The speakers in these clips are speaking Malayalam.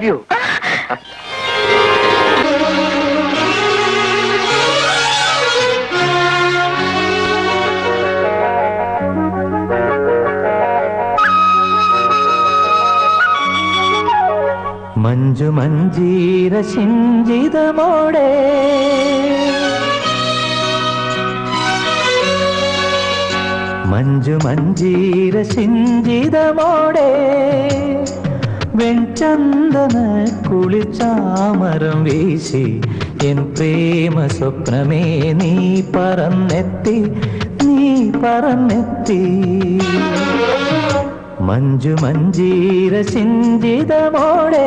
ലവ് യു മഞ്ജു മഞ്ജീര ശിഞ്ചിതമോടെ. മഞ്ജു മഞ്ജീര ശിഞ്ചിതമോടെ. വെൺചന്ദന കുളിച്ചാമരം വീശി എൻ പ്രേമ സ്വപ്നമേ നീ പറന്നെത്തി നീ പറന്നെത്തി. മഞ്ജു മഞ്ജീര സിഞ്ചിതമോടെ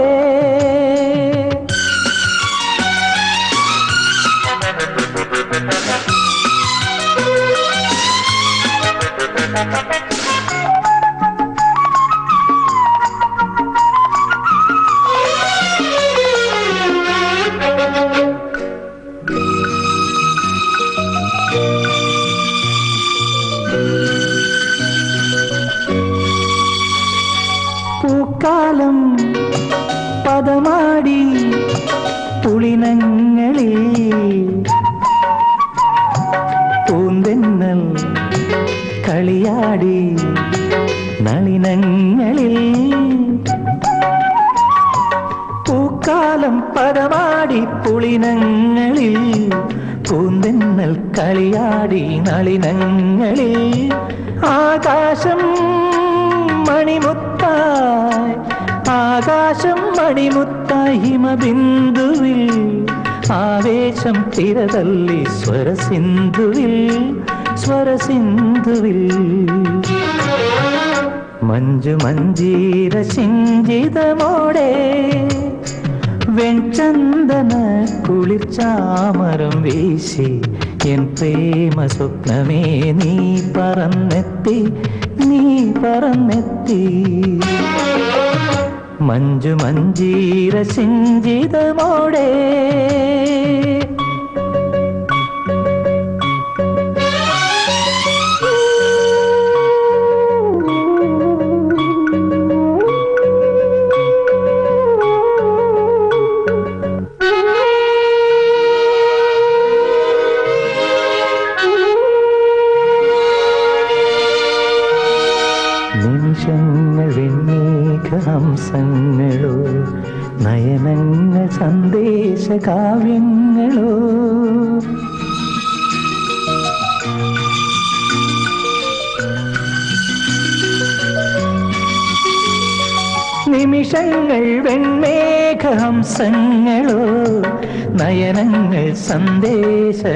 പൂക്കാലം പുളിനങ്ങളിൽ പൂന്തെന്നൽ കളിയാടി നളിനങ്ങളിൽ പൂക്കാലം പരവാടി പുളിനങ്ങളിൽ പൂന്തെന്നൽ കളിയാടി നളിനങ്ങളിൽ ആകാശം മണിമുത്തായി ആകാശം മണിമുത്തായി ഹിമബിന്ദുവിൽ ആവേശം തിരതല്ലി സ്വരസിന്ധുവിൽ സ്വരസിന്ധുവിൽ. മഞ്ജു മഞ്ജീര സിഞ്ചിതമോടെ വെൺചന്ദന കുളിർച്ചാമരം വീശി എൻ പ്രേമ സ്വപ്നമേ നീ പറന്നെത്തി നീ പറന്നെത്തി. മഞ്ജു മഞ്ജീര സിഞ്ചിതമോടെ നിമിഷങ്ങൾ വെൺമേഘഹംസങ്ങളോ നയനങ്ങൾ സന്ദേശകാവ്യങ്ങളോ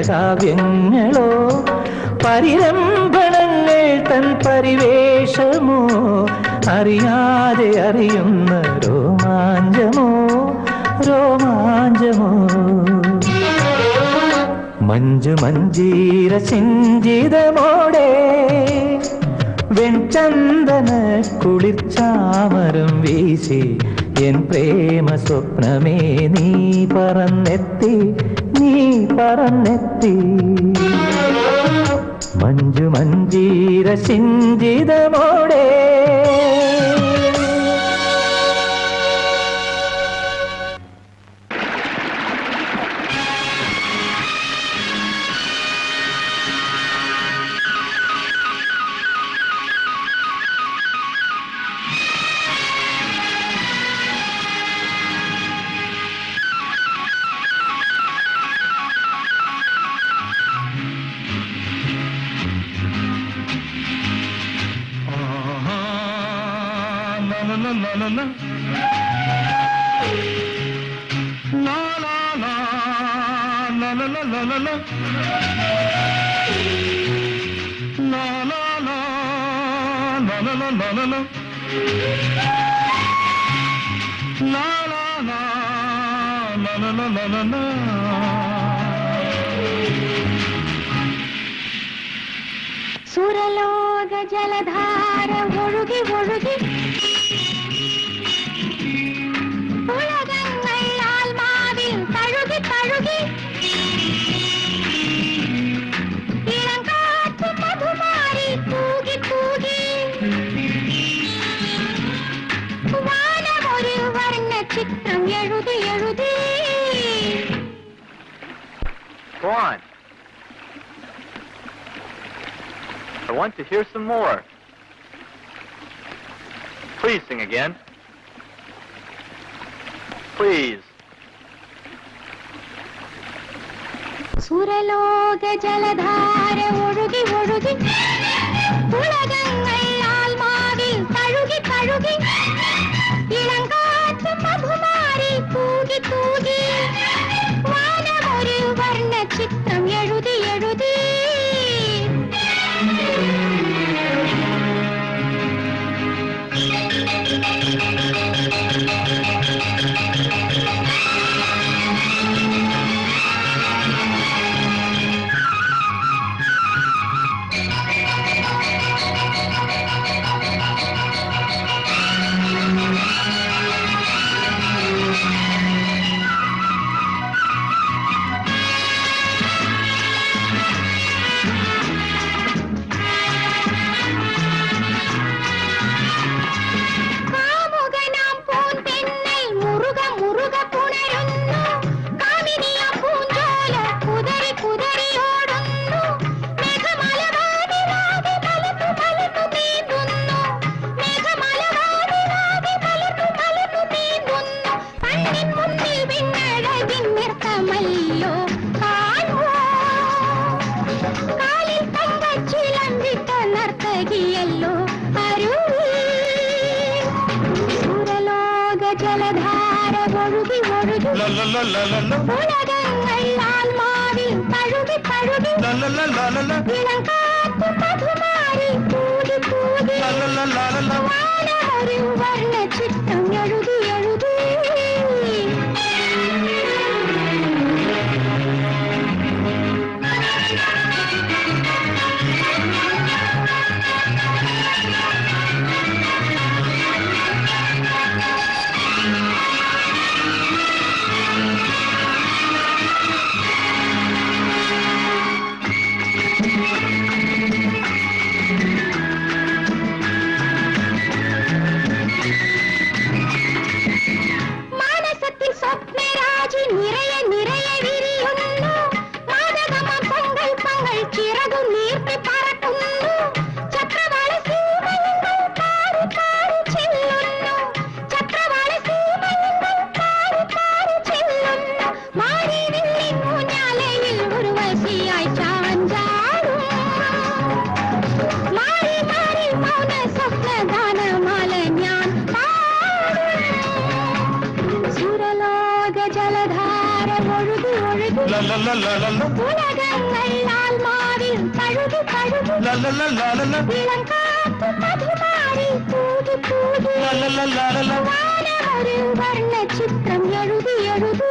പരിരംഭണങ്ങൾ തൻ പരിവേഷമോ അറിയാതെ അറിയുന്ന രോമാഞ്ചമോ രോമാഞ്ചമോ? മഞ്ജു മഞ്ജീര ചിഞ്ചിതമോടെ വെൺചന്ദന കുളിർച്ചാമരം വീശി എൻ പ്രേമ സ്വപ്നമേ നീ പറന്നെത്തി നീ പറന്നെത്തി. Manju Manjeera ചിഞ്ചിതമോടെ ಸುರಲೋಗ Jaladhara ಒಳುಗಿ ಒಳುಗಿ Go on. I want to hear some more. Please sing again. Please. Suraloka ಜಲಧಾರೆ ಒಳುಗಿ ಒಳುಗಿ ಒಳಗ ஜலதார ஒழுகி ஒழுகி உலகங்கள் ஆன்மாவில் பழுகி பழுகி இளங்காத்து பதுமாறி கூடி கூடி வானமொரு வர்ண சித்தம் எழுதி லல்லல்லால் மாறில் தழுகு தழுகு லல்லல்லால் இளங்காத்து மதுமாரி தூது தூது லல்லல்லால் வானவரு வர்ண சித்திரம் எழுதி எழுது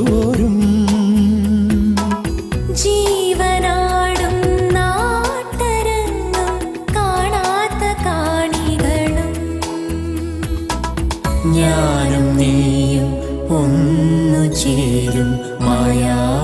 ഞാനും നീയും ഒന്നു ചേരും മായാവിനോദവരം.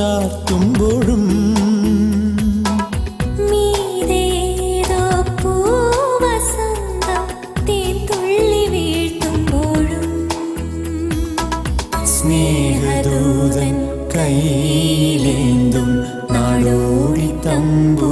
ചാർത്തുമ്പോഴും സ്നേഹദൂതൻ കയ്യിലേന്തും നാടോടി തമ്പു